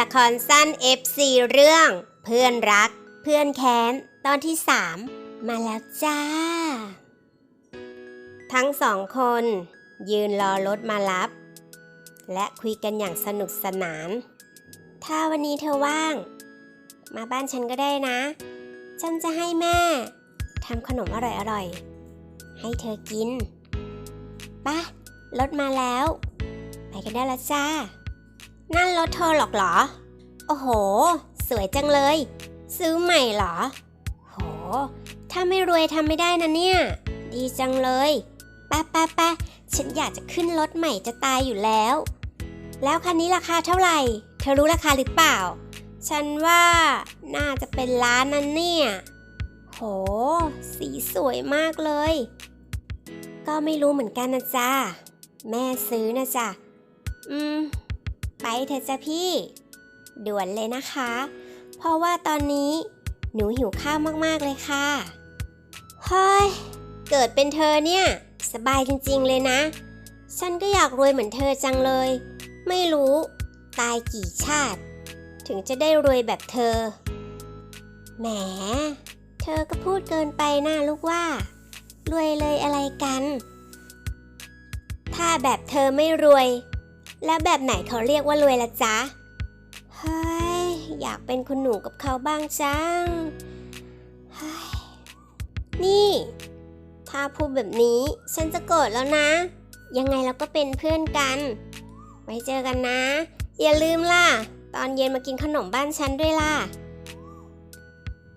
ละครสั้น FC เรื่อง เพื่อนรัก เพื่อนแค้น ตอนที่ 3 มาแล้วจ้า ทั้งสองคน ยืนรอรถมารับ และคุยกันอย่างสนุกสนาน ถ้าวันนี้เธอว่าง มาบ้านฉันก็ได้นะ ฉันจะให้แม่ทำขนมอร่อยๆ ให้เธอกินป่ะรถมาแล้ว ไปกันได้แล้วจ้า นั่นรถเธอหรอกเหรอ โอ้โห สวยจังเลย ซื้อใหม่เหรอ โห ถ้าไม่รวยทำไม่ได้นะเนี่ย ดีจังเลยป้าป้าป้าฉันอยากจะขึ้นรถใหม่จะตายอยู่แล้ว แล้วคันนี้ราคาเท่าไหร่ เธอรู้ราคาหรือเปล่า ฉันว่าน่าจะเป็นล้านนั่นเนี่ย โห สีสวยมากเลย ก็ไม่รู้เหมือนกันนะจ๊ะแม่ซื้อนะจ๊ะอืม ไปเถอะจ้ะพี่ ด่วนเลยนะคะ เพราะว่าตอนนี้หนูหิวข้าวมากๆเลยค่ะเฮ้ยเกิดเป็นเธอเนี่ย สบายจริงๆเลยนะ ฉันก็อยากรวยเหมือนเธอจังเลย ไม่รู้ ตายกี่ชาติ ถึงจะได้รวยแบบเธอ แหม เธอก็พูดเกินไปนะลูกว่า รวยเลยอะไรกัน ถ้าแบบเธอไม่รวย แล้วแบบไหนเขาเรียกว่ารวยละจ๊ะ เฮ้ย อยากเป็นคุณหนูกับเขาบ้างจัง เฮ้ย นี่ ถ้าพูดแบบนี้ฉันจะโกรธแล้วนะ ยังไงเราก็เป็นเพื่อนกัน ไว้เจอกันนะ อย่าลืมล่ะ ตอนเย็นมากินขนมบ้านฉันด้วยล่ะ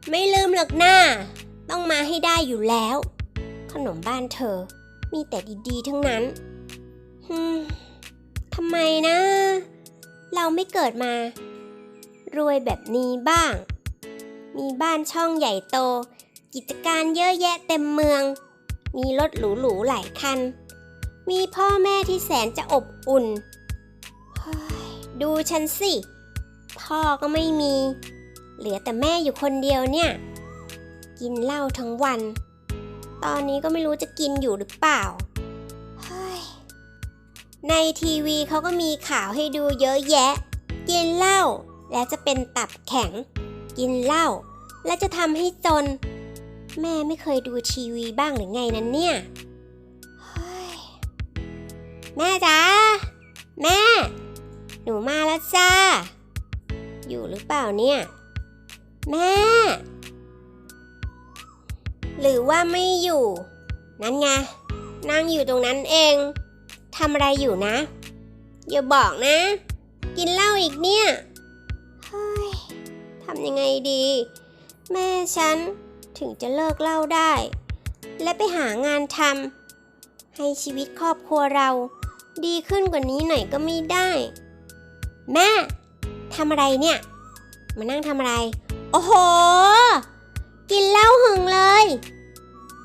ไม่ลืมหรอกนะต้องมาให้ได้อยู่แล้ว ขนมบ้านเธอ มีแต่ดีๆทั้งนั้นฮึม ทำไมนะ เราไม่เกิดมา รวยแบบนี้บ้าง มีบ้านช่องใหญ่โต กิจการเยอะแยะเต็มเมือง มีรถหรูๆหลายคัน มีพ่อแม่ที่แสนจะอบอุ่น ดูฉันสิ พ่อก็ไม่มี เหลือแต่แม่อยู่คนเดียวเนี่ย กินเหล้าทั้งวัน ตอนนี้ก็ไม่รู้จะกินอยู่หรือเปล่า ในทีวีเขาก็มีข่าวให้ดูเยอะแยะ กินเหล้าแล้วจะเป็นตับแข็ง กินเหล้าแล้วจะทำให้จน แม่ไม่เคยดูทีวีบ้างหรือไงนั้นเนี่ยแม่จ๋าแม่ หนูมาแล้วจ้า อยู่หรือเปล่าเนี่ย แม่ หรือว่าไม่อยู่ นั่นไงนั่งอยู่ตรงนั้นเอง ทำอะไรอยู่นะ อย่าบอกนะ กินเหล้าอีกเนี่ย เฮ้ยทำยังไงดี แม่ฉันถึงจะเลิกเหล้าได้ และไปหางานทำให้ชีวิตครอบครัวเรา ดีขึ้นกว่านี้หน่อยก็ไม่ได้ แม่ทำอะไรเนี่ย มานั่งทำอะไร โอ้โห กินเหล้าหึงเลย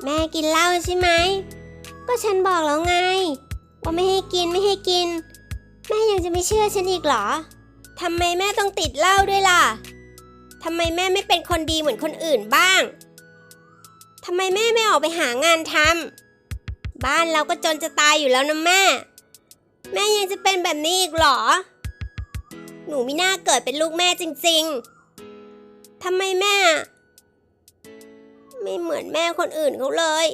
แม่กินเหล้าใช่ไหม ก็ฉันบอกแล้วไง ว่าไม่ให้กินไม่ให้กิน แม่ยังจะไม่เชื่อฉันอีกเหรอทำไมแม่ต้องติดเหล้าด้วยล่ะทำไมแม่ไม่เป็นคนดีเหมือนคนอื่นบ้างทำไมแม่ไม่ออกไปหางานทำบ้านเราก็จนจะตายอยู่แล้วนะแม่ แม่ยังจะเป็นแบบนี้อีกเหรอ หนูไม่น่าเกิดเป็นลูกแม่จริง ๆทำไมแม่ ไม่เหมือนแม่คนอื่นเขาเลย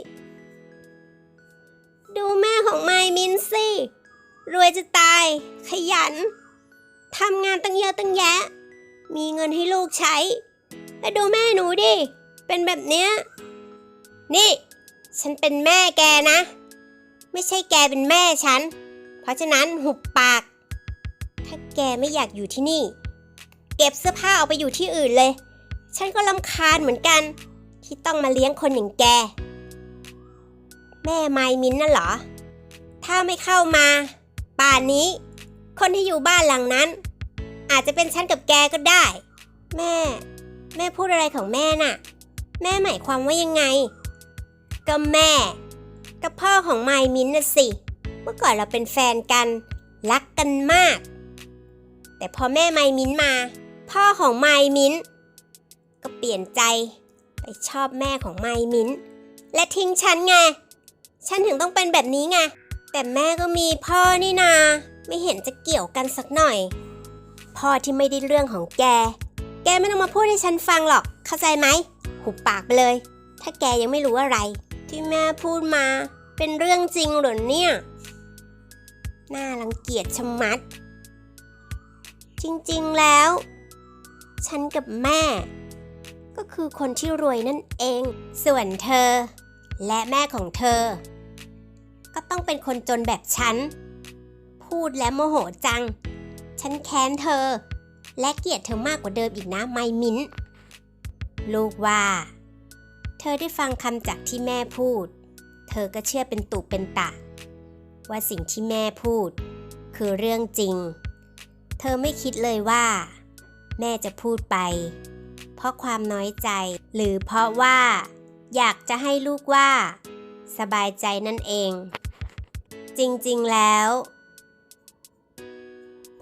ดูแม่ของไมมินสิรวยจะตาย ขยันทำงานตั้งเยอะตั้งแยะ มีเงินให้ลูกใช้แล้วดูแม่หนูดิ เป็นแบบเนี้ย นี่ ฉันเป็นแม่แกนะ ไม่ใช่แกเป็นแม่ฉัน เพราะฉะนั้นหุบปาก ถ้าแกไม่อยากอยู่ที่นี่ เก็บเสื้อผ้าเอาไปอยู่ที่อื่นเลย ฉันก็ลำคาญเหมือนกัน ที่ต้องมาเลี้ยงคนอย่างแก แม่ไมมินน่ะเหรอ ถ้าไม่เข้ามา ป่านนี้ คนที่อยู่บ้านหลังนั้น อาจจะเป็นฉันกับแกก็ได้ แม่ แม่พูดอะไรของแม่น่ะ แม่หมายความว่ายังไง ก็แม่ กับพ่อของไมมินน่ะสิ เมื่อก่อนเราเป็นแฟนกัน รักกันมาก แต่พอแม่ไมมินมา พ่อของไมมินก็เปลี่ยนใจไปชอบแม่ของไมมินและทิ้งฉันไง ฉันถึงต้องเป็นแบบนี้ไง แต่แม่ก็มีพ่อนี่นา ไม่เห็นจะเกี่ยวกันสักหน่อย พ่อที่ไม่ได้เรื่องของแก แกไม่ต้องมาพูดให้ฉันฟังหรอก เข้าใจไหม หุบปากไปเลย ถ้าแกยังไม่รู้อะไร ที่แม่พูดมา เป็นเรื่องจริงหรอเนี่ย น่ารังเกียจชะมัด จริงๆแล้ว ฉันกับแม่ ก็คือคนที่รวยนั่นเอง ส่วนเธอ และแม่ของเธอ ต้องเป็นคนจนแบบฉัน พูดและโมโหจัง ฉันแค้นเธอ และเกลียดเธอมากกว่าเดิมอีกนะไมมิ้น ลูกว่า เธอได้ฟังคำจากที่แม่พูด เธอก็เชื่อเป็นตุเป็นตะ ว่าสิ่งที่แม่พูด คือเรื่องจริง เธอไม่คิดเลยว่า แม่จะพูดไป เพราะความน้อยใจหรือเพราะว่า อยากจะให้ลูกว่าสบายใจนั่นเอง จริงๆแล้ว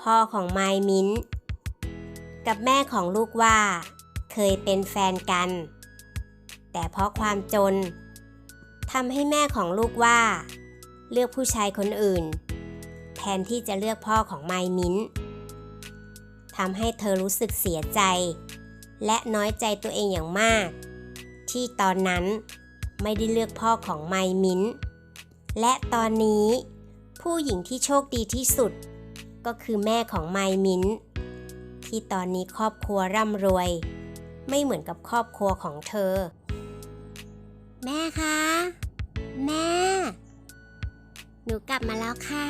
พ่อของไมมิ้น กับแม่ของลูกว่าเคยเป็นแฟนกัน แต่เพราะความจนทำให้แม่ของลูกว่า เลือกผู้ชายคนอื่น แทนที่จะเลือกพ่อของไมมิ้นทำให้เธอรู้สึกเสียใจ และน้อยใจตัวเองอย่างมาก ที่ตอนนั้นไม่ได้เลือกพ่อของไมมิ้น และตอนนี้ ผู้หญิงที่โชคดีที่สุด ก็คือแม่ของไมมินที่ตอนนี้ครอบครัวร่ำรวย ไม่เหมือนกับครอบครัวของเธอ แม่คะ แม่ หนูกลับมาแล้วค่ะ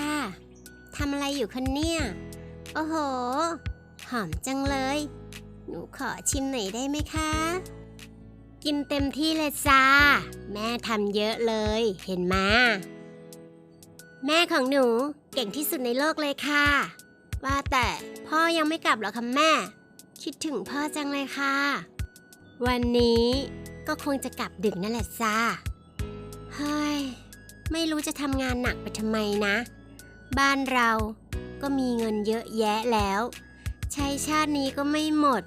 ทำอะไรอยู่คะเนี่ย โอ้โห หอมจังเลย หนูขอชิมหน่อยได้ไหมคะ กินเต็มที่เลยจ้า แม่ทำเยอะเลย เห็นมา แม่ของหนูเก่งที่สุดในโลกเลยค่ะ ว่าแต่พ่อยังไม่กลับหรอคะแม่ คิดถึงพ่อจังเลยค่ะ วันนี้ก็คงจะกลับดึกนั่นแหละจ้า เฮ้ย ไม่รู้จะทำงานหนักไปทำไมนะ บ้านเราก็มีเงินเยอะแยะแล้ว ใช้ชาตินี้ก็ไม่หมด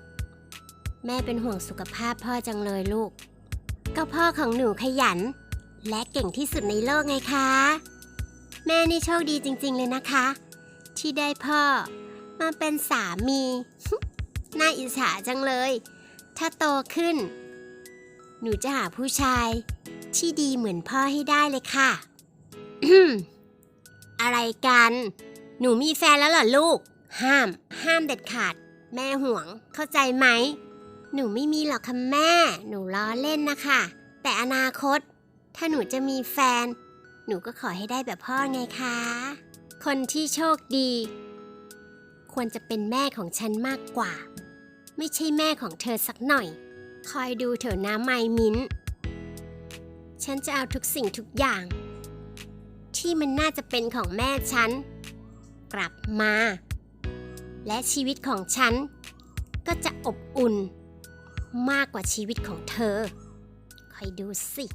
แม่เป็นห่วงสุขภาพพ่อจังเลยลูก ก็พ่อของหนูขยัน และเก่งที่สุดในโลกไงคะ แม่นี่โชคดีจริง ๆ เลยนะคะ ที่ได้พ่อมาเป็นสามี น่าอิจฉาจังเลย ถ้าโตขึ้น หนูจะหาผู้ชาย ที่ดีเหมือนพ่อให้ได้เลยค่ะ อะไรกัน หนูมีแฟนแล้วเหรอลูก ห้าม ห้ามเด็ดขาด แม่ห่วง เข้าใจไหม หนูไม่มีหรอกค่ะแม่ หนูล้อเล่นนะคะ แต่อนาคต ถ้าหนูจะมีแฟน หนูก็ขอให้ได้แบบพ่อไงคะ คนที่โชคดี ควรจะเป็นแม่ของฉันมากกว่า ไม่ใช่แม่ของเธอสักหน่อย คอยดูเถอะนะไมมิ้น ฉันจะเอาทุกสิ่งทุกอย่าง ที่มันน่าจะเป็นของแม่ฉัน กลับมา และชีวิตของฉันก็จะอบอุ่น มากกว่าชีวิตของเธอ คอยดูสิ